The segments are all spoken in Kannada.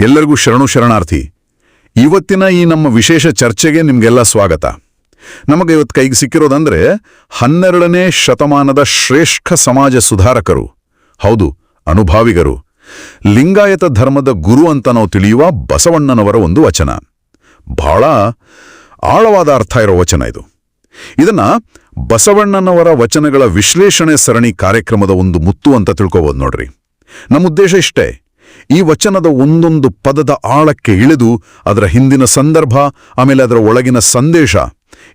ಎಲ್ಲರಿಗೂ ಶರಣು ಶರಣಾರ್ಥಿ, ಇವತ್ತಿನ ಈ ನಮ್ಮ ವಿಶೇಷ ಚರ್ಚೆಗೆ ನಿಮಗೆಲ್ಲ ಸ್ವಾಗತ. ನಮಗೆ ಇವತ್ತು ಕೈಗೆ ಸಿಕ್ಕಿರೋದಂದ್ರೆ ಹನ್ನೆರಡನೇ ಶತಮಾನದ ಶ್ರೇಷ್ಠ ಸಮಾಜ ಸುಧಾರಕರು. ಹೌದು, ಅನುಭಾವಿಗರು. ಲಿಂಗಾಯತ ಧರ್ಮದ ಗುರು ಅಂತ ನಾವು ತಿಳಿಯುವ ಬಸವಣ್ಣನವರ ಒಂದು ವಚನ. ಬಹಳ ಆಳವಾದ ಅರ್ಥ ಇರೋ ವಚನ ಇದು. ಇದನ್ನ ಬಸವಣ್ಣನವರ ವಚನಗಳ ವಿಶ್ಲೇಷಣೆ ಸರಣಿ ಕಾರ್ಯಕ್ರಮದ ಒಂದು ಮುತ್ತು ಅಂತ ತಿಳ್ಕೋಬೋದು ನೋಡ್ರಿ. ನಮ್ಮ ಉದ್ದೇಶ ಇಷ್ಟೇ. ಈ ವಚನದ ಒಂದೊಂದು ಪದದ ಆಳಕ್ಕೆ ಇಳಿದು ಅದರ ಹಿಂದಿನ ಸಂದರ್ಭ, ಆಮೇಲೆ ಅದರ ಒಳಗಿನ ಸಂದೇಶ.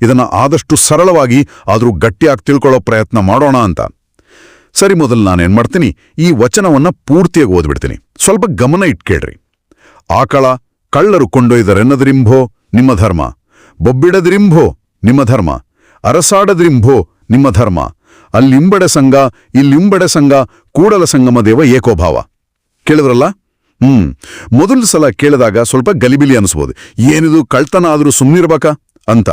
ಇದನ್ನ ಆದಷ್ಟು ಸರಳವಾಗಿ ಆದರೂ ಗಟ್ಟಿಯಾಗಿ ತಿಳ್ಕೊಳ್ಳೋ ಪ್ರಯತ್ನ ಮಾಡೋಣ ಅಂತ. ಸರಿ, ಮೊದಲು ನಾನೇನು ಮಾಡ್ತೀನಿ? ಈ ವಚನವನ್ನ ಪೂರ್ತಿಯಾಗಿ ಓದ್ಬಿಡ್ತೀನಿ. ಸ್ವಲ್ಪ ಗಮನ ಇಟ್ಕೇಳ್ರಿ. ಆಕಳ ಕಳ್ಳರು ಕೊಂಡೊಯ್ದರೆನ್ನದ್ರಿಂಭೋ ನಿಮ್ಮ ಧರ್ಮ. ಬೊಬ್ಬಿಡದ್ರಿಂಭೋ ನಿಮ್ಮ ಧರ್ಮ. ಅರಸಾಡದ್ರಿಂಭೋ ನಿಮ್ಮ ಧರ್ಮ. ಅಲ್ಲಿಂಬಡೆ ಸಂಘ, ಇಲ್ಲಿಂಬಡೆ ಸಂಘ, ಕೂಡಲ ಸಂಗಮ ದೇವ ಏಕೋಭಾವ. ಕೇಳಿದ್ರಲ್ಲ? ಹ್ಮ್. ಮೊದಲ ಸಲ ಕೇಳಿದಾಗ ಸ್ವಲ್ಪ ಗಲಿಬಿಲಿ ಅನಿಸ್ಬೋದು. ಏನಿದು ಕಳ್ತನ ಆದರೂ ಸುಮ್ಮನಿರ್ಬೇಕಾ ಅಂತ.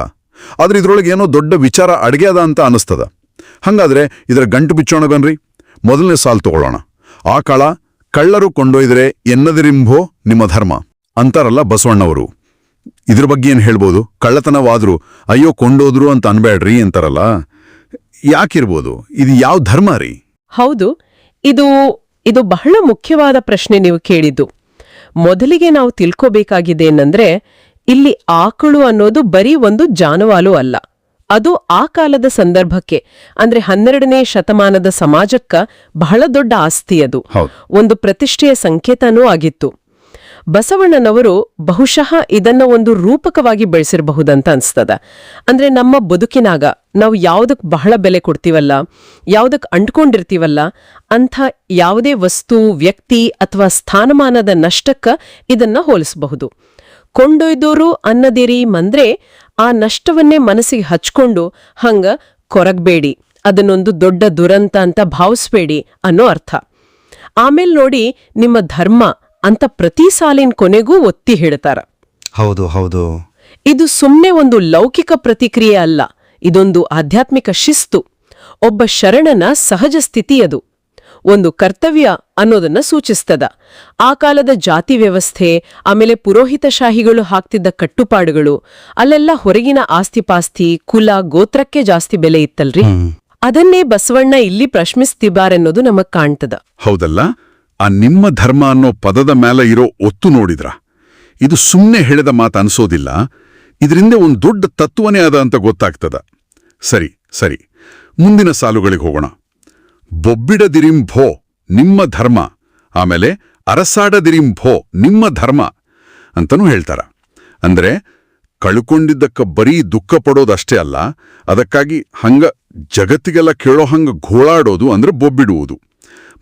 ಆದ್ರೆ ಇದರೊಳಗೆ ಏನೋ ದೊಡ್ಡ ವಿಚಾರ ಅಡ್ಗೆ ಅದ ಅಂತ ಅನಿಸ್ತದ. ಹಂಗಾದ್ರೆ ಇದರ ಗಂಟು ಬಿಚ್ಚೋಣ ಬನ್ರಿ. ಮೊದಲನೇ ಸಾಲು ತಗೊಳ್ಳೋಣ. ಆ ಕಾಳ ಕಳ್ಳರು ಕೊಂಡೊಯ್ದರೆ ಎನ್ನದಿರಿಂಭೋ ನಿಮ್ಮ ಧರ್ಮ ಅಂತಾರಲ್ಲ ಬಸವಣ್ಣವರು. ಇದ್ರ ಬಗ್ಗೆ ಏನು ಹೇಳ್ಬೋದು? ಕಳ್ಳತನವಾದ್ರು ಅಯ್ಯೋ ಕೊಂಡೋದ್ರು ಅಂತ ಅನ್ಬೇಡ್ರಿ ಅಂತಾರಲ್ಲ. ಯಾಕಿರ್ಬೋದು? ಇದು ಯಾವ ಧರ್ಮ ರೀ? ಹೌದು. ಇದು ಇದು ಬಹಳ ಮುಖ್ಯವಾದ ಪ್ರಶ್ನೆ ನೀವು ಕೇಳಿದ್ದು. ಮೊದಲಿಗೆ ನಾವು ತಿಳ್ಕೋಬೇಕಾಗಿದೆ ಏನಂದ್ರೆ ಇಲ್ಲಿ ಆಕಳು ಅನ್ನೋದು ಬರೀ ಒಂದು ಜಾನುವಾರು ಅಲ್ಲ. ಅದು ಆ ಕಾಲದ ಸಂದರ್ಭಕ್ಕೆ ಅಂದ್ರೆ ಹನ್ನೆರಡನೇ ಶತಮಾನದ ಸಮಾಜಕ್ಕ ಬಹಳ ದೊಡ್ಡ ಆಸ್ತಿ ಅದು. ಒಂದು ಪ್ರತಿಷ್ಠೆಯ ಸಂಕೇತನೂ ಆಗಿತ್ತು. ಬಸವಣ್ಣನವರು ಬಹುಶಃ ಇದನ್ನ ಒಂದು ರೂಪಕವಾಗಿ ಬೆಳೆಸಿರಬಹುದಂತ ಅನ್ಸ್ತದ. ಅಂದ್ರೆ ನಮ್ಮ ಬದುಕಿನಾಗ ನಾವು ಯಾವುದಕ್ಕೆ ಬಹಳ ಬೆಲೆ ಕೊಡ್ತೀವಲ್ಲ ಯಾವುದಕ್ಕೆ ಅಂಟ್ಕೊಂಡಿರ್ತೀವಲ್ಲ, ಅಂಥ ಯಾವುದೇ ವಸ್ತು, ವ್ಯಕ್ತಿ ಅಥವಾ ಸ್ಥಾನಮಾನದ ನಷ್ಟಕ್ಕ ಇದನ್ನ ಹೋಲಿಸಬಹುದು. ಕೊಂಡೊಯ್ದೋರು ಅನ್ನದಿರಿ ಮಂದ್ರೆ ಆ ನಷ್ಟವನ್ನೇ ಮನಸ್ಸಿಗೆ ಹಚ್ಕೊಂಡು ಹಂಗ ಕೊರಗಬೇಡಿ, ಅದನ್ನೊಂದು ದೊಡ್ಡ ದುರಂತ ಅಂತ ಭಾವಿಸ್ಬೇಡಿ ಅನ್ನೋ ಅರ್ಥ. ಆಮೇಲೆ ನೋಡಿ ನಿಮ್ಮ ಧರ್ಮ ಅಂತ ಪ್ರತಿ ಸಾಲಿನ ಕೊನೆಗೂ ಒತ್ತಿ ಹೇಳ್ತಾರ. ಹೌದು ಹೌದು. ಇದು ಸುಮ್ಮನೆ ಒಂದು ಲೌಕಿಕ ಪ್ರತಿಕ್ರಿಯೆ ಅಲ್ಲ ಇದೊಂದು ಆಧ್ಯಾತ್ಮಿಕ ಶಿಸ್ತು. ಒಬ್ಬ ಶರಣನ ಸಹಜ ಸ್ಥಿತಿ ಅದು. ಒಂದು ಕರ್ತವ್ಯ ಅನ್ನೋದನ್ನ ಸೂಚಿಸ್ತದ. ಆ ಕಾಲದ ಜಾತಿ ವ್ಯವಸ್ಥೆ ಆಮೇಲೆ ಪುರೋಹಿತಶಾಹಿಗಳು ಹಾಕ್ತಿದ್ದ ಕಟ್ಟುಪಾಡುಗಳು ಅಲ್ಲೆಲ್ಲ ಹೊರಗಿನ ಆಸ್ತಿಪಾಸ್ತಿ ಕುಲ ಗೋತ್ರಕ್ಕೆ ಜಾಸ್ತಿ ಬೆಲೆ ಇತ್ತಲ್ರಿ? ಅದನ್ನೇ ಬಸವಣ್ಣ ಇಲ್ಲಿ ಪ್ರಶ್ನಿಸ್ತಿಬಾರೆನ್ನೋದು ನಮಗ್ ಕಾಣ್ತದ. ಹೌದಲ್ಲ? ಆ ನಿಮ್ಮ ಧರ್ಮ ಅನ್ನೋ ಪದದ ಮೇಲೆ ಇರೋ ಒತ್ತು ನೋಡಿದ್ರ? ಇದು ಸುಮ್ಮನೆ ಹೇಳಿದ ಮಾತು ಅನಿಸೋದಿಲ್ಲ. ಇದರಿಂದ ಒಂದು ದೊಡ್ಡ ತತ್ವನೇ ಅದ ಅಂತ ಗೊತ್ತಾಗ್ತದ. ಸರಿ ಸರಿ. ಮುಂದಿನ ಸಾಲುಗಳಿಗೆ ಹೋಗೋಣ. ಬೊಬ್ಬಿಡದಿರಿಂ ಭೋ, ನಿಮ್ಮ ಧರ್ಮ. ಆಮೇಲೆ ಅರಸಾಡದಿರಿಂ ಭೋ ನಿಮ್ಮ ಧರ್ಮ. ಅಂತನೂ ಹೇಳ್ತಾರ. ಅಂದ್ರೆ, ಕಳ್ಕೊಂಡಿದ್ದಕ್ಕ ಬರೀ ದುಃಖ ಪಡೋದಷ್ಟೇ ಅಲ್ಲ, ಅದಕ್ಕಾಗಿ ಹಂಗ ಜಗತ್ತಿಗೆಲ್ಲ ಕೇಳೋ ಹಂಗ ಘೋಳಾಡೋದು ಅಂದ್ರೆ ಬೊಬ್ಬಿಡುವುದು.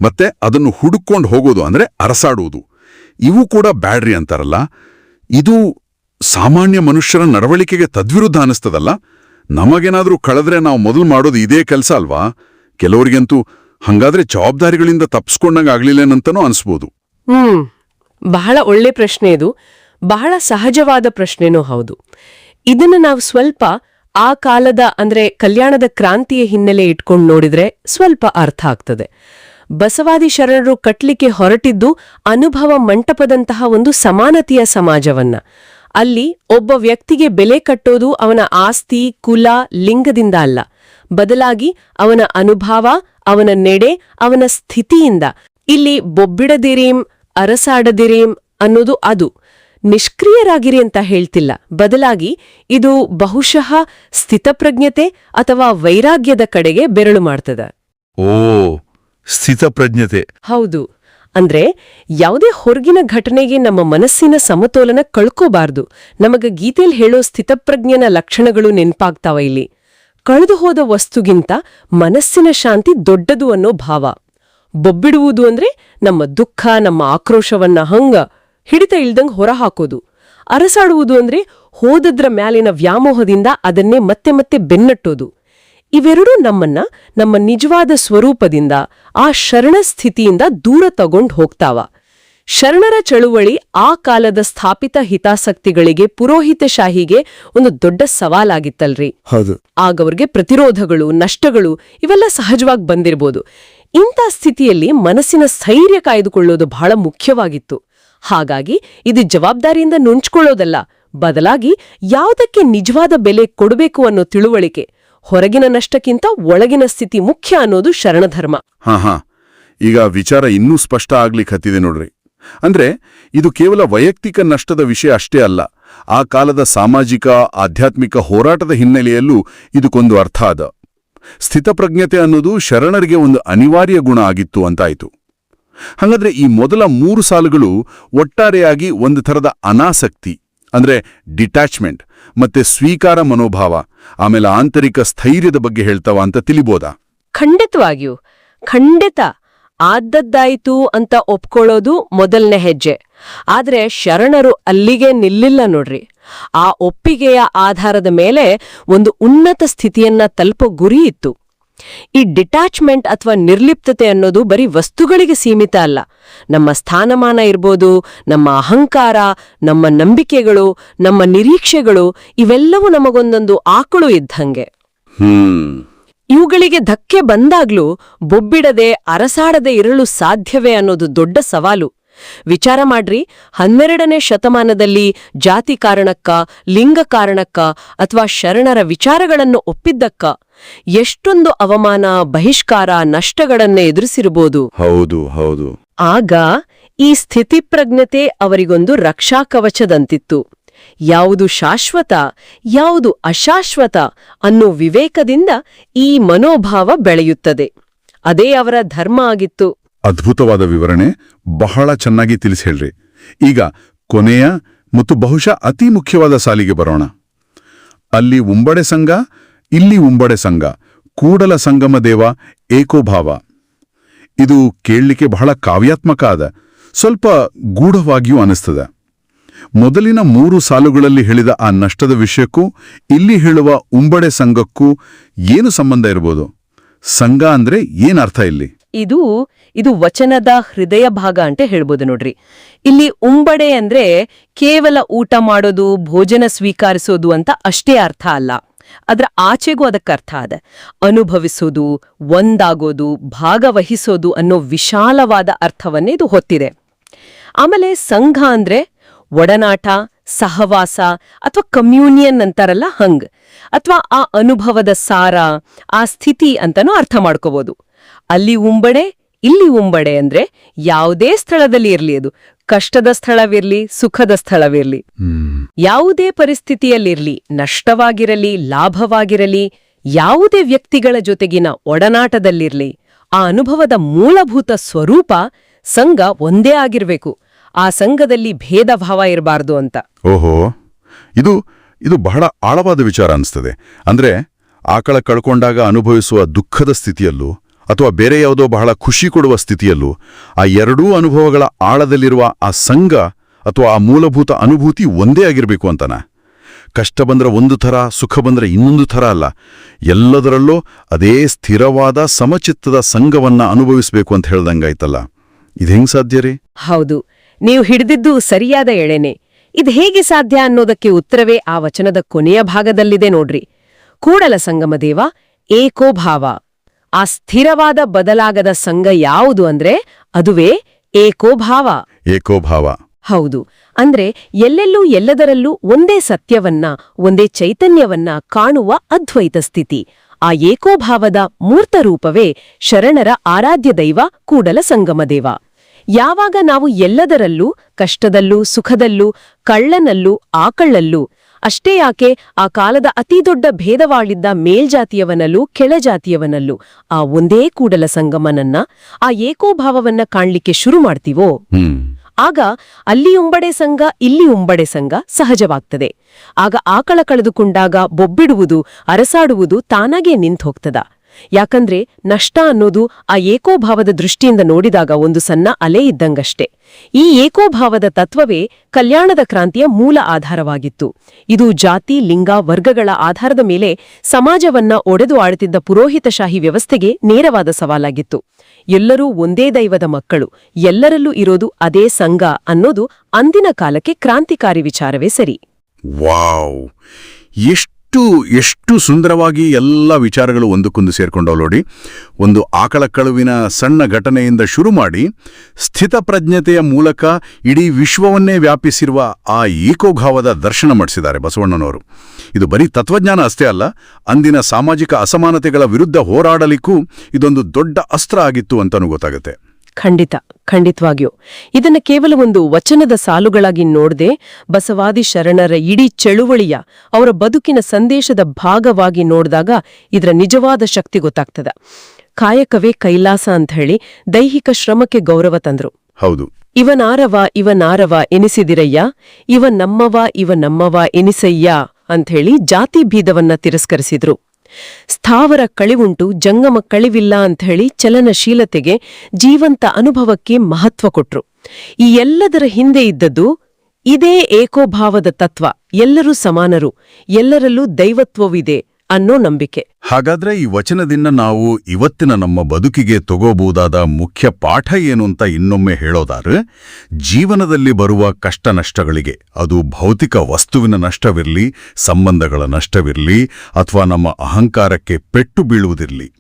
ಮತ್ತೆ ಅದನ್ನು ಹುಡುಕೊಂಡು ಹೋಗೋದು ಅಂದರೆ ಅರಸಾಡುವುದು. ಇವು ಕೂಡ ಬ್ಯಾಡ್ರಿ ಅಂತಾರಲ್ಲ. ಇದು ಸಾಮಾನ್ಯ ಮನುಷ್ಯರ ನಡವಳಿಕೆಗೆ ತದ್ವಿರುದ್ಧ ಅನಿಸ್ತದಲ್ಲ ನಮಗೇನಾದರೂ ಕಳೆದ್ರೆ ನಾವು ಮೊದಲು ಮಾಡೋದು ಇದೇ ಕೆಲಸ ಅಲ್ವಾ? ಕೆಲವರಿಗಂತೂ ಹಂಗಾದ್ರೆ ಜವಾಬ್ದಾರಿಗಳಿಂದ ತಪ್ಸ್ಕೊಂಡಂಗೆ ಆಗ್ಲಿಲ್ಲೇನಂತನೂ ಅನಿಸ್ಬೋದು. ಹ್ಮ್. ಬಹಳ ಒಳ್ಳೆ ಪ್ರಶ್ನೆ ಇದು. ಬಹಳ ಸಹಜವಾದ ಪ್ರಶ್ನೆನೂ ಹೌದು. ಇದನ್ನು ನಾವು ಸ್ವಲ್ಪ ಆ ಕಾಲದ ಅಂದ್ರೆ ಕಲ್ಯಾಣದ ಕ್ರಾಂತಿಯ ಹಿನ್ನೆಲೆ ಇಟ್ಕೊಂಡು ನೋಡಿದ್ರೆ ಸ್ವಲ್ಪ ಅರ್ಥ ಆಗ್ತದೆ. ಬಸವಾದಿ ಶರಣರು ಕಟ್ಲಿಕ್ಕೆ ಹೊರಟಿದ್ದು ಅನುಭವ ಮಂಟಪದಂತಹ ಒಂದು ಸಮಾನತೆಯ ಸಮಾಜವನ್ನ. ಅಲ್ಲಿ ಒಬ್ಬ ವ್ಯಕ್ತಿಗೆ ಬೆಲೆ ಕಟ್ಟೋದು ಅವನ ಆಸ್ತಿ, ಕುಲ, ಲಿಂಗದಿಂದ ಅಲ್ಲ. ಬದಲಾಗಿ ಅವನ ಅನುಭವ, ಅವನ ನೆಡೆ, ಅವನ ಸ್ಥಿತಿಯಿಂದ. ಇಲ್ಲಿ ಬೊಬ್ಬಿಡದಿರೀಂ, ಅರಸಾಡದಿರೀಂ ಅನ್ನೋದು ಅದು. ನಿಷ್ಕ್ರಿಯರಾಗಿರಿ ಅಂತ ಹೇಳ್ತಿಲ್ಲ. ಬದಲಾಗಿ ಇದು ಬಹುಶಃ ಸ್ಥಿತಪ್ರಜ್ಞತೆ ಅಥವಾ ವೈರಾಗ್ಯದ ಕಡೆಗೆ ಬೆರಳು ಮಾಡ್ತದ. ಓ ಸ್ಥಿತಪ್ರಜ್ಞತೆ. ಹೌದು. ಅಂದ್ರೆ ಯಾವುದೇ ಹೊರಗಿನ ಘಟನೆಗೆ ನಮ್ಮ ಮನಸ್ಸಿನ ಸಮತೋಲನ ಕಳ್ಕೋಬಾರ್ದು. ನಮಗ ಗೀತೆಯಲ್ಲಿ ಹೇಳೋ ಸ್ಥಿತಪ್ರಜ್ಞನ ಲಕ್ಷಣಗಳು ನೆನ್ಪಾಗ್ತಾವ ಇಲ್ಲಿ. ಕಳೆದು ಹೋದ ವಸ್ತುಗಿಂತ ಮನಸ್ಸಿನ ಶಾಂತಿ ದೊಡ್ಡದು ಅನ್ನೋ ಭಾವ. ಬೊಬ್ಬಿಡುವುದು ಅಂದ್ರೆ ನಮ್ಮ ದುಃಖ, ನಮ್ಮ ಆಕ್ರೋಶವನ್ನ ಹಂಗ ಹಿಡಿತ ಇಲ್ದಂಗ್ ಹೊರಹಾಕೋದು. ಅರಸಾಡುವುದು ಅಂದ್ರೆ ಹೋದದ್ರ ಮ್ಯಾಲಿನ ವ್ಯಾಮೋಹದಿಂದ ಅದನ್ನೇ ಮತ್ತೆ ಮತ್ತೆ ಬೆನ್ನಟ್ಟೋದು. ಇವೆರಡೂ ನಮ್ಮನ್ನ ನಮ್ಮ ನಿಜವಾದ ಸ್ವರೂಪದಿಂದ ಆ ಶರಣ ಸ್ಥಿತಿಯಿಂದ ದೂರ ತಗೊಂಡು ಹೋಗ್ತಾವ. ಶರಣರ ಚಳುವಳಿ ಆ ಕಾಲದ ಸ್ಥಾಪಿತ ಹಿತಾಸಕ್ತಿಗಳಿಗೆ ಪುರೋಹಿತಶಾಹಿಗೆ ಒಂದು ದೊಡ್ಡ ಸವಾಲಾಗಿತ್ತಲ್ರಿ. ಹೌದು. ಆಗವ್ರಿಗೆ ಪ್ರತಿರೋಧಗಳು ನಷ್ಟಗಳು ಇವೆಲ್ಲ ಸಹಜವಾಗಿ ಬಂದಿರ್ಬೋದು. ಇಂಥ ಸ್ಥಿತಿಯಲ್ಲಿ ಮನಸ್ಸಿನ ಸ್ಥೈರ್ಯ ಕಾಯ್ದುಕೊಳ್ಳೋದು ಬಹಳ ಮುಖ್ಯವಾಗಿತ್ತು. ಹಾಗಾಗಿ ಇದು ಜವಾಬ್ದಾರಿಯಿಂದ ನುಂಚ್ಕೊಳ್ಳೋದಲ್ಲ ಬದಲಾಗಿ ಯಾವುದಕ್ಕೆ ನಿಜವಾದ ಬೆಲೆ ಕೊಡಬೇಕು ಅನ್ನೋ ತಿಳುವಳಿಕೆ ಹೊರಗಿನ ನಷ್ಟಕ್ಕಿಂತ ಒಳಗಿನ ಸ್ಥಿತಿ ಮುಖ್ಯ ಅನ್ನೋದು ಶರಣಧರ್ಮ. ಹಾ ಹಾ. ಈಗ ವಿಚಾರ ಇನ್ನೂ ಸ್ಪಷ್ಟ ಆಗ್ಲಿಕ್ಕೆ ಹತ್ತಿದೆ ನೋಡ್ರಿ. ಅಂದ್ರೆ ಇದು ಕೇವಲ ವೈಯಕ್ತಿಕ ನಷ್ಟದ ವಿಷಯ ಅಷ್ಟೇ ಅಲ್ಲ, ಆ ಕಾಲದ ಸಾಮಾಜಿಕ, ಆಧ್ಯಾತ್ಮಿಕ ಹೋರಾಟದ ಹಿನ್ನೆಲೆಯಲ್ಲೂ ಇದಕ್ಕೊಂದು ಅರ್ಥ ಅದ. ಸ್ಥಿತಪ್ರಜ್ಞತೆ ಅನ್ನೋದು ಶರಣರಿಗೆ ಒಂದು ಅನಿವಾರ್ಯ ಗುಣ ಆಗಿತ್ತು ಅಂತಾಯ್ತು. ಹಾಗಾದ್ರೆ ಈ ಮೊದಲ ಮೂರು ಸಾಲುಗಳು ಒಟ್ಟಾರೆಯಾಗಿ ಒಂದು ಥರದ ಅನಾಸಕ್ತಿ, ಅಂದ್ರೆ ಡಿಟ್ಯಾಚ್ಮೆಂಟ್, ಮತ್ತೆ ಸ್ವೀಕಾರ ಮನೋಭಾವ ಆಮೇಲೆ ಆಂತರಿಕ ಸ್ಥೈರ್ಯದ ಬಗ್ಗೆ ಹೇಳ್ತಾವ ಅಂತ ತಿಳಿಬೋದಾ? ಖಂಡಿತವಾಗಿಯೂ. ಖಂಡಿತ ಆದದ್ದಾಯಿತು ಅಂತ ಒಪ್ಕೊಳ್ಳೋದು ಮೊದಲನೇ ಹೆಜ್ಜೆ. ಆದ್ರೆ ಶರಣರು ಅಲ್ಲಿಗೆ ನಿಲ್ಲಿಲ್ಲ ನೋಡ್ರಿ. ಆ ಒಪ್ಪಿಗೆಯ ಆಧಾರದ ಮೇಲೆ ಒಂದು ಉನ್ನತ ಸ್ಥಿತಿಯನ್ನ ತಲುಪೋ ಗುರಿ ಇತ್ತು. ಈ ಡಿಟ್ಯಾಚ್ಮೆಂಟ್ ಅಥವಾ ನಿರ್ಲಿಪ್ತತೆ ಅನ್ನೋದು ಬರೀ ವಸ್ತುಗಳಿಗೆ ಸೀಮಿತ ಅಲ್ಲ. ನಮ್ಮ ಸ್ಥಾನಮಾನ ಇರ್ಬೋದು ನಮ್ಮ ಅಹಂಕಾರ ನಮ್ಮ ನಂಬಿಕೆಗಳು ನಮ್ಮ ನಿರೀಕ್ಷೆಗಳು ಇವೆಲ್ಲವೂ ನಮಗೊಂದೊಂದು ಆಕಳು ಇದ್ದಂಗೆ ಹ್ಮ್. ಇವುಗಳಿಗೆ ಧಕ್ಕೆ ಬಂದಾಗ್ಲೂ ಬೊಬ್ಬಿಡದೆ ಅರಸಾಡದೆ ಇರಲು ಸಾಧ್ಯವೇ ಅನ್ನೋದು ದೊಡ್ಡ ಸವಾಲು. ವಿಚಾರ ಮಾಡ್ರಿ. ಹನ್ನೆರಡನೇ ಶತಮಾನದಲ್ಲಿ ಜಾತಿ ಕಾರಣಕ್ಕ ಲಿಂಗ ಕಾರಣಕ್ಕ ಅಥವಾ ಶರಣರ ವಿಚಾರಗಳನ್ನು ಒಪ್ಪಿದ್ದಕ್ಕ ಎಷ್ಟೊಂದು ಅವಮಾನ ಬಹಿಷ್ಕಾರ ನಷ್ಟಗಳನ್ನೇ ಎದುರಿಸಿರಬಹುದು ಹೌದು ಹೌದು. ಆಗ ಈ ಸ್ಥಿತಿಪ್ರಜ್ಞತೆ ಅವರಿಗೊಂದು ರಕ್ಷಾ ಕವಚದಂತಿತ್ತು. ಯಾವುದು ಶಾಶ್ವತ ಯಾವುದು ಅಶಾಶ್ವತ ಅನ್ನೋ ವಿವೇಕದಿಂದ ಈ ಮನೋಭಾವ ಬೆಳೆಯುತ್ತದೆ. ಅದೇ ಅವರ ಧರ್ಮ ಆಗಿತ್ತು. ಅದ್ಭುತವಾದ ವಿವರಣೆ ಬಹಳ ಚೆನ್ನಾಗಿ ತಿಳಿಸಿ ಹೇಳ್ರಿ ಈಗ ಕೊನೆಯ ಮತ್ತು ಬಹುಶಃ ಅತಿ ಮುಖ್ಯವಾದ ಸಾಲಿಗೆ ಬರೋಣ. ಅಲ್ಲಿ ಉಂಬಡೆ ಸಂಘ, ಇಲ್ಲಿ ಉಂಬಡೆ ಸಂಘ, ಕೂಡಲ ಸಂಗಮ ದೇವ, ಏಕೋಭಾವ. ಇದು ಕೇಳಲಿಕ್ಕೆ ಬಹಳ ಕಾವ್ಯಾತ್ಮಕ ಆದ ಸ್ವಲ್ಪ ಗೂಢವಾಗಿಯೂ ಅನಿಸ್ತದ. ಮೊದಲಿನ ಮೂರು ಸಾಲುಗಳಲ್ಲಿ ಹೇಳಿದ ಆ ನಷ್ಟದ ವಿಷಯಕ್ಕೂ, ಇಲ್ಲಿ ಹೇಳುವ ಉಂಬಡೆ ಸಂಘಕ್ಕೂ ಏನು ಸಂಬಂಧ ಇರ್ಬೋದು? ಸಂಘ ಅಂದ್ರೆ ಏನರ್ಥ ಇಲ್ಲಿ? ಇದು ಇದು ವಚನದ ಹೃದಯ ಭಾಗ ಅಂತ ಹೇಳ್ಬೋದು ನೋಡ್ರಿ. ಇಲ್ಲಿ ಉಂಬಡೆ ಅಂದ್ರೆ ಕೇವಲ ಊಟ ಮಾಡೋದು, ಭೋಜನ ಸ್ವೀಕರಿಸೋದು ಅಂತ ಅಷ್ಟೇ ಅರ್ಥ ಅಲ್ಲ. ಅದರ ಆಚೆಗೂ ಅದಕ್ಕೆ ಅರ್ಥ ಅದ. ಅನುಭವಿಸೋದು, ಒಂದಾಗೋದು, ಭಾಗವಹಿಸೋದು ಅನ್ನೋ ವಿಶಾಲವಾದ ಅರ್ಥವನ್ನೇ ಇದು ಹೊತ್ತಿದೆ. ಆಮೇಲೆ ಸಂಘ ಅಂದ್ರೆ ಒಡನಾಟ, ಸಹವಾಸ ಅಥವಾ ಕಮ್ಯೂನಿಯನ್ ಅಂತಾರಲ್ಲ ಹಂಗ್. ಅಥವಾ ಆ ಅನುಭವದ ಸಾರ, ಆ ಸ್ಥಿತಿ ಅಂತನೂ ಅರ್ಥ ಮಾಡ್ಕೋಬಹುದು ಅಲ್ಲಿ ಉಂಬಡೆ ಇಲ್ಲಿ ಉಂಬಡೆ ಅಂದ್ರೆ ಯಾವುದೇ ಸ್ಥಳದಲ್ಲಿ ಇರಲಿ ಅದು. ಕಷ್ಟದ ಸ್ಥಳವಿರ್ಲಿ ಸುಖದ ಸ್ಥಳವಿರ್ಲಿ. ಯಾವುದೇ ಪರಿಸ್ಥಿತಿಯಲ್ಲಿರ್ಲಿ ನಷ್ಟವಾಗಿರಲಿ ಲಾಭವಾಗಿರಲಿ ಯಾವುದೇ ವ್ಯಕ್ತಿಗಳ ಜೊತೆಗಿನ ಒಡನಾಟದಲ್ಲಿರ್ಲಿ ಆ ಅನುಭವದ ಮೂಲಭೂತ ಸ್ವರೂಪ ಸಂಘ ಒಂದೇ ಆಗಿರಬೇಕು. ಆ ಸಂಘದಲ್ಲಿ ಭೇದ ಭಾವ ಇರಬಾರ್ದು ಅಂತ. ಓಹೋ. ಇದು ಇದು ಬಹಳ ಆಳವಾದ ವಿಚಾರ ಅನಿಸ್ತದೆ. ಅಂದ್ರೆ ಆಕಳ ಕಳ್ಕೊಂಡಾಗ ಅನುಭವಿಸುವ ದುಃಖದ ಸ್ಥಿತಿಯಲ್ಲೂ ಅಥವಾ ಬೇರೆ ಯಾವುದೋ ಬಹಳ ಖುಷಿ ಕೊಡುವ ಸ್ಥಿತಿಯಲ್ಲೂ ಆ ಎರಡೂ ಅನುಭವಗಳ ಆಳದಲ್ಲಿರುವ ಆ ಸಂಘ ಅಥವಾ ಆ ಮೂಲಭೂತ ಅನುಭೂತಿ ಒಂದೇ ಆಗಿರಬೇಕು ಅಂತನ. ಕಷ್ಟ ಬಂದ್ರೆ ಒಂದು ಥರ, ಸುಖ ಬಂದ್ರೆ ಇನ್ನೊಂದು ಥರ ಅಲ್ಲ. ಎಲ್ಲದರಲ್ಲೂ ಅದೇ ಸ್ಥಿರವಾದ, ಸಮಚಿತ್ತದ ಸಂಘವನ್ನ ಅನುಭವಿಸಬೇಕು ಅಂತ ಹೇಳ್ದಂಗಾಯ್ತಲ್ಲ. ಇದು ಹೆಂಗ್ ಸಾಧ್ಯ ರೀ? ಹೌದು. ನೀವು ಹಿಡಿದಿದ್ದು ಸರಿಯಾದ ಎಳೆನೆ. ಇದು ಹೇಗೆ ಸಾಧ್ಯ ಅನ್ನೋದಕ್ಕೆ ಉತ್ತರವೇ ಆ ವಚನದ ಕೊನೆಯ ಭಾಗದಲ್ಲಿದೆ ನೋಡ್ರಿ. ಕೂಡಲ ಸಂಗಮ ದೇವ ಏಕೋಭಾವ ಆ ಸ್ಥಿರವಾದ ಬದಲಾಗದ ಸಂಘ ಯಾವುದು ಅಂದ್ರೆ ಅದುವೇ ಏಕೋಭಾವ. ಏಕೋಭಾವ. ಹೌದು. ಅಂದ್ರೆ ಎಲ್ಲೆಲ್ಲೂ ಎಲ್ಲದರಲ್ಲೂ ಒಂದೇ ಸತ್ಯವನ್ನ ಒಂದೇ ಚೈತನ್ಯವನ್ನ ಕಾಣುವ ಅದ್ವೈತ ಸ್ಥಿತಿ. ಆ ಏಕೋಭಾವದ ಮೂರ್ತ ರೂಪವೇ ಶರಣರ ಆರಾಧ್ಯ ದೈವ ಕೂಡಲ ಸಂಗಮದೇವ ಯಾವಾಗ ನಾವು ಎಲ್ಲದರಲ್ಲೂ ಕಷ್ಟದಲ್ಲೂ ಸುಖದಲ್ಲೂ ಕಳ್ಳನಲ್ಲೂ ಆಕಳ್ಳಲ್ಲೂ ಅಷ್ಟೇ ಯಾಕೆ ಆ ಕಾಲದ ಅತಿದೊಡ್ಡ ಭೇದವಾಳಿದ್ದ ಮೇಲ್ಜಾತಿಯವನಲ್ಲೂ ಕೆಳಜಾತಿಯವನಲ್ಲೂ ಆ ಒಂದೇ ಕೂಡಲ ಸಂಗಮನನ್ನ ಆ ಏಕೋಭಾವವನ್ನ ಕಾಣ್ಲಿಕ್ಕೆ ಶುರು ಮಾಡ್ತೀವೋ? ಆಗ ಅಲ್ಲಿ ಉಂಬಡೆ ಸಂಘ ಇಲ್ಲಿ ಉಂಬಡೆ ಸಂಘ ಸಹಜವಾಗ್ತದೆ. ಆಗ ಆಕಳ ಕಳೆದುಕೊಂಡಾಗ ಬೊಬ್ಬಿಡುವುದು ಅರಸಾಡುವುದು ತಾನಾಗೇ ನಿಂತ್ ಹೋಗ್ತದ ಯಾಕಂದ್ರೆ ನಷ್ಟ ಅನ್ನೋದು ಆ ಏಕೋಭಾವದ ದೃಷ್ಟಿಯಿಂದ ನೋಡಿದಾಗ ಒಂದು ಸಣ್ಣ ಅಲೆ ಇದ್ದಂಗಷ್ಟೇ. ಈ ಏಕೋಭಾವದ ತತ್ವವೇ ಕಲ್ಯಾಣದ ಕ್ರಾಂತಿಯ ಮೂಲ ಆಧಾರವಾಗಿತ್ತು. ಇದು ಜಾತಿ, ಲಿಂಗ, ವರ್ಗಗಳ ಆಧಾರದ ಮೇಲೆ ಸಮಾಜವನ್ನ ಒಡೆದು ಆಳುತ್ತಿದ್ದ ಪುರೋಹಿತಶಾಹಿ ವ್ಯವಸ್ಥೆಗೆ ನೇರವಾದ ಸವಾಲಾಗಿತ್ತು. ಎಲ್ಲರೂ ಒಂದೇ ದೈವದ ಮಕ್ಕಳು, ಎಲ್ಲರಲ್ಲೂ ಇರೋದು ಅದೇ ಸಂಘ ಅನ್ನೋದು ಅಂದಿನ ಕಾಲಕ್ಕೆ ಕ್ರಾಂತಿಕಾರಿ ವಿಚಾರವೇ ಸರಿ. ವಾವ್! ಎಷ್ಟು ಎಷ್ಟು ಸುಂದರವಾಗಿ ಎಲ್ಲ ವಿಚಾರಗಳು ಒಂದಕ್ಕೊಂದು ಸೇರ್ಕೊಂಡವು ನೋಡಿ. ಒಂದು ಆಕಳ ಕಳುವಿನ ಸಣ್ಣ ಘಟನೆಯಿಂದ ಶುರು ಮಾಡಿ ಸ್ಥಿತಪ್ರಜ್ಞತೆಯ ಮೂಲಕ ಇಡೀ ವಿಶ್ವವನ್ನೇ ವ್ಯಾಪಿಸಿರುವ ಆ ಏಕೋಘಾವದ ದರ್ಶನ ಮಾಡಿಸಿದ್ದಾರೆ ಬಸವಣ್ಣನವರು. ಇದು ಬರೀ ತತ್ವಜ್ಞಾನ ಅಷ್ಟೇ ಅಲ್ಲ, ಅಂದಿನ ಸಾಮಾಜಿಕ ಅಸಮಾನತೆಗಳ ವಿರುದ್ಧ ಹೋರಾಡಲಿಕ್ಕೂ ಇದೊಂದು ದೊಡ್ಡ ಅಸ್ತ್ರ ಆಗಿತ್ತು ಅಂತಲೂ ಗೊತ್ತಾಗುತ್ತೆ. ಖಂಡಿತ ಖಂಡಿತವಾಗಿಯೂ. ಇದನ್ನ ಕೇವಲ ಒಂದು ವಚನದ ಸಾಲುಗಳಾಗಿ ನೋಡದೆ ಬಸವಾದಿ ಶರಣರ ಇಡೀ ಚಳುವಳಿಯ ಅವರ ಬದುಕಿನ ಸಂದೇಶದ ಭಾಗವಾಗಿ ನೋಡಿದಾಗ ಇದರ ನಿಜವಾದ ಶಕ್ತಿ ಗೊತ್ತಾಗ್ತದ. ಕಾಯಕವೇ ಕೈಲಾಸ ಅಂತ ಹೇಳಿ ದೈಹಿಕ ಶ್ರಮಕ್ಕೆ ಗೌರವ ತಂದ್ರು. ಹೌದು. ಇವನಾರವ ಇವನಾರವ ಎನಿಸಿದಿರಯ್ಯ ಇವ ನಮ್ಮವ ಇವ ನಮ್ಮವ ಎನಿಸಯ್ಯ ಅಂಥೇಳಿ ಜಾತಿ ಭೇದವನ್ನ ತಿರಸ್ಕರಿಸಿದ್ರು. ಸ್ಥಾವರ ಕಳಿವುಂಟು, ಜಂಗಮ ಕಳಿವಿಲ್ಲ ಹೇಳಿ ಚಲನಶೀಲತೆಗೆ ಜೀವಂತ ಅನುಭವಕ್ಕೆ ಮಹತ್ವ ಕೊಟ್ರು. ಈ ಎಲ್ಲದರ ಹಿಂದೆ ಇದ್ದದ್ದು ಇದೇ ಏಕೋಭಾವದ ತತ್ವ, ಎಲ್ಲರೂ ಸಮಾನರು, ಎಲ್ಲರಲ್ಲೂ ದೈವತ್ವವಿದೆ. ಅನ್ನೋ ನಂಬಿಕೆ. ಹಾಗಾದ್ರೆ ಈ ವಚನದಿಂದ ನಾವು ಇವತ್ತಿನ ನಮ್ಮ ಬದುಕಿಗೆ ತಗೋಬಹುದಾದ ಮುಖ್ಯ ಪಾಠ ಏನು ಅಂತ ಇನ್ನೊಮ್ಮೆ ಹೇಳೋದಾದ್ರೆ, ಜೀವನದಲ್ಲಿ ಬರುವ ಕಷ್ಟ ನಷ್ಟಗಳಿಗೆ, ಅದು ಭೌತಿಕ ವಸ್ತುವಿನ ನಷ್ಟವಿರಲಿ, ಸಂಬಂಧಗಳ ನಷ್ಟವಿರಲಿ, ಅಥವಾ ನಮ್ಮ ಅಹಂಕಾರಕ್ಕೆ ಪೆಟ್ಟು ಬೀಳುವುದಿರಲಿ,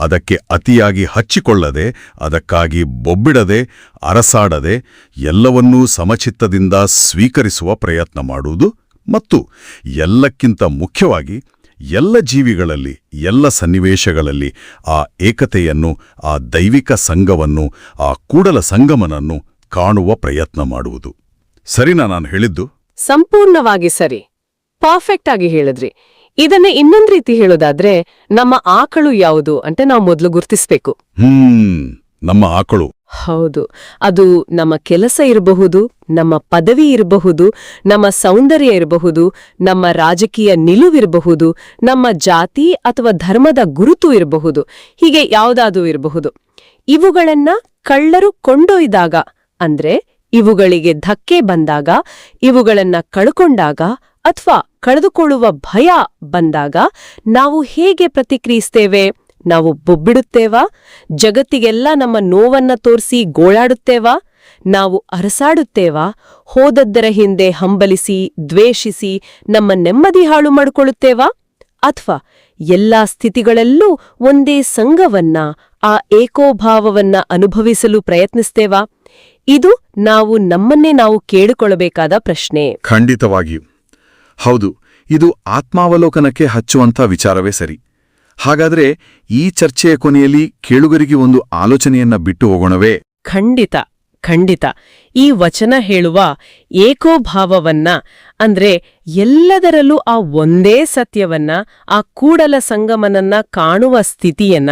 ಅದಕ್ಕೆ ಅತಿಯಾಗಿ ಹಚ್ಚಿಕೊಳ್ಳದೆ, ಅದಕ್ಕಾಗಿ ಬೊಬ್ಬಿಡದೆ, ಅರಸಾಡದೆ, ಎಲ್ಲವನ್ನೂ ಸಮಚಿತ್ತದಿಂದ ಸ್ವೀಕರಿಸುವ ಪ್ರಯತ್ನ ಮಾಡುವುದು ಮತ್ತು ಎಲ್ಲಕ್ಕಿಂತ ಮುಖ್ಯವಾಗಿ ಎಲ್ಲ ಜೀವಿಗಳಲ್ಲಿ ಎಲ್ಲ ಸನ್ನಿವೇಶಗಳಲ್ಲಿ ಆ ಏಕತೆಯನ್ನು ಆ ದೈವಿಕ ಸಂಘವನ್ನು ಆ ಕೂಡಲ ಸಂಗಮನನ್ನು ಕಾಣುವ ಪ್ರಯತ್ನ ಮಾಡುವುದು. ಸರಿನಾ ನಾನು ಹೇಳಿದ್ದು? ಸಂಪೂರ್ಣವಾಗಿ ಸರಿ. ಪರ್ಫೆಕ್ಟ್ ಆಗಿ ಹೇಳಿದ್ರಿ. ಇದನ್ನ ಇನ್ನೊಂದ್ ರೀತಿ ಹೇಳೋದಾದ್ರೆ ನಮ್ಮ ಆಕಳು ಯಾವುದು ಅಂತ ನಾವು ಮೊದಲು ಗುರ್ತಿಸ್ಬೇಕು. ಹ್ಮ್ ನಮ್ಮ ಆಕಳು. ಹೌದು. ಅದು ನಮ್ಮ ಕೆಲಸ ಇರಬಹುದು, ನಮ್ಮ ಪದವಿ ಇರಬಹುದು, ನಮ್ಮ ಸೌಂದರ್ಯ ಇರಬಹುದು, ನಮ್ಮ ರಾಜಕೀಯ ನಿಲುವಿರಬಹುದು ನಮ್ಮ ಜಾತಿ ಅಥವಾ ಧರ್ಮದ ಗುರುತು ಇರಬಹುದು, ಹೀಗೆ ಯಾವುದಾದ್ರೂ ಇರಬಹುದು. ಇವುಗಳನ್ನ ಕಳ್ಳರು ಕೊಂಡೊಯ್ದಾಗ, ಅಂದ್ರೆ ಇವುಗಳಿಗೆ ಧಕ್ಕೆ ಬಂದಾಗ, ಇವುಗಳನ್ನ ಕಳ್ಕೊಂಡಾಗ ಅಥವಾ ಕಳೆದುಕೊಳ್ಳುವ ಭಯ ಬಂದಾಗ, ನಾವು ಹೇಗೆ ಪ್ರತಿಕ್ರಿಯಿಸ್ತೇವೆ? ನಾವು ಬೊಬ್ಬಿಡುತ್ತೇವಾ? ಜಗತ್ತಿಗೆಲ್ಲ ನಮ್ಮ ನೋವನ್ನ ತೋರಿಸಿ ಗೋಳಾಡುತ್ತೇವಾ? ನಾವು ಅರಸಾಡುತ್ತೇವಾ? ಹೋದದ್ದರ ಹಿಂದೆ ಹಂಬಲಿಸಿ, ದ್ವೇಷಿಸಿ ನಮ್ಮ ನೆಮ್ಮದಿ ಹಾಳು ಮಾಡಿಕೊಳ್ಳುತ್ತೇವಾ? ಅಥವಾ ಎಲ್ಲಾ ಸ್ಥಿತಿಗಳಲ್ಲೂ ಒಂದೇ ಸಂಘವನ್ನ, ಆ ಏಕೋಭಾವವನ್ನ ಅನುಭವಿಸಲು ಪ್ರಯತ್ನಿಸ್ತೇವಾ? ಇದು ನಾವು ನಮ್ಮನ್ನೇ ನಾವು ಕೇಳಿಕೊಳ್ಳಬೇಕಾದ ಪ್ರಶ್ನೆ. ಖಂಡಿತವಾಗಿಯೂ. ಹೌದು, ಇದು ಆತ್ಮಾವಲೋಕನಕ್ಕೆ ಹಚ್ಚುವಂಥ ವಿಚಾರವೇ ಸರಿ. ಹಾಗಾದ್ರೆ ಈ ಚರ್ಚೆಯ ಕೊನೆಯಲ್ಲಿ ಕೇಳುಗರಿಗೆ ಒಂದು ಆಲೋಚನೆಯನ್ನ ಬಿಟ್ಟು ಹೋಗೋಣವೇ? ಖಂಡಿತ ಖಂಡಿತ. ಈ ವಚನ ಹೇಳುವ ಏಕೋಭಾವವನ್ನ ಅಂದ್ರೆ ಎಲ್ಲದರಲ್ಲೂ ಆ ಒಂದೇ ಸತ್ಯವನ್ನ, ಆ ಕೂಡಲ ಸಂಗಮನನ್ನ ಕಾಣುವ ಸ್ಥಿತಿಯನ್ನ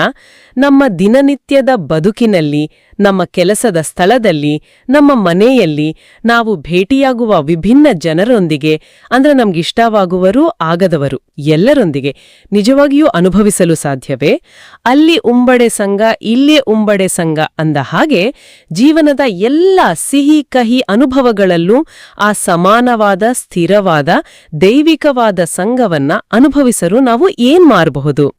ನಮ್ಮ ದಿನನಿತ್ಯದ ಬದುಕಿನಲ್ಲಿ, ನಮ್ಮ ಕೆಲಸದ ಸ್ಥಳದಲ್ಲಿ, ನಮ್ಮ ಮನೆಯಲ್ಲಿ ನಾವು ಭೇಟಿಯಾಗುವ ವಿಭಿನ್ನ ಜನರೊಂದಿಗೆ, ಅಂದ್ರೆ ನಮ್ಗಿಷ್ಟವಾಗುವರು ಆಗದವರು ಎಲ್ಲರೊಂದಿಗೆ ನಿಜವಾಗಿಯೂ ಅನುಭವಿಸಲು ಸಾಧ್ಯವೇ? ಅಲ್ಲಿ ಉಂಬಡೆ ಸಂಘ, ಇಲ್ಲೇ ಉಂಬಡೆ ಸಂಘ ಅಂದ ಹಾಗೆ ಜೀವನದ ಎಲ್ಲ ಸಿಹಿ ಕಹಿ ಅನುಭವಗಳಲ್ಲೂ ಆ ಸಮಾನವಾದ ಸ್ಥಿರವಾದ, ದೈವಿಕವಾದ ಸಂಘವನ್ನ ಅನುಭವಿಸಲು ನಾವು ಏನ್ ಮಾಡಬಹುದು?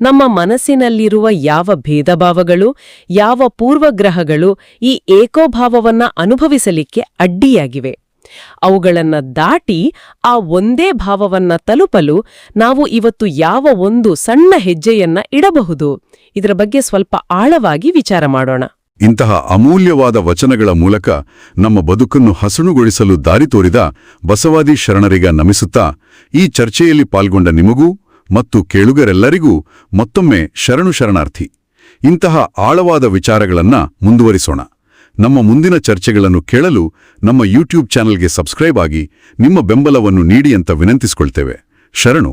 ನಮ್ಮ ಮನಸ್ಸಿನಲ್ಲಿರುವ ಯಾವ ಭೇದಭಾವಗಳು, ಯಾವ ಪೂರ್ವಗ್ರಹಗಳು ಈ ಏಕೋಭಾವವನ್ನ ಅನುಭವಿಸಲಿಕ್ಕೆ ಅಡ್ಡಿಯಾಗಿವೆ? ಅವುಗಳನ್ನ ದಾಟಿ ಆ ಒಂದೇ ಭಾವವನ್ನ ತಲುಪಲು ನಾವು ಇವತ್ತು ಯಾವ ಒಂದು ಸಣ್ಣ ಹೆಜ್ಜೆಯನ್ನ ಇಡಬಹುದು? ಇದರ ಬಗ್ಗೆ ಸ್ವಲ್ಪ ಆಳವಾಗಿ ವಿಚಾರ ಮಾಡೋಣ. ಇಂತಹ ಅಮೂಲ್ಯವಾದ ವಚನಗಳ ಮೂಲಕ ನಮ್ಮ ಬದುಕನ್ನು ಹಸನುಗೊಳಿಸಲು ದಾರಿ ತೋರಿದ ಬಸವಾದಿ ಶರಣರಿಗ ನಮಿಸುತ್ತಾ ಈ ಚರ್ಚೆಯಲ್ಲಿ ಪಾಲ್ಗೊಂಡ ನಿಮಗೂ ಮತ್ತು ಕೇಳುಗರೆಲ್ಲರಿಗೂ ಮತ್ತೊಮ್ಮೆ ಶರಣು ಶರಣಾರ್ಥಿ. ಇಂತಹ ಆಳವಾದ ವಿಚಾರಗಳನ್ನ ಮುಂದುವರಿಸೋಣ. ನಮ್ಮ ಮುಂದಿನ ಚರ್ಚೆಗಳನ್ನು ಕೇಳಲು ನಮ್ಮ ಯೂಟ್ಯೂಬ್ ಚಾನೆಲ್ಗೆ ಸಬ್ಸ್ಕ್ರೈಬ್ ಆಗಿ ನಿಮ್ಮ ಬೆಂಬಲವನ್ನು ನೀಡಿ ಅಂತ ವಿನಂತಿಸಿಕೊಳ್ತೇವೆ. ಶರಣು.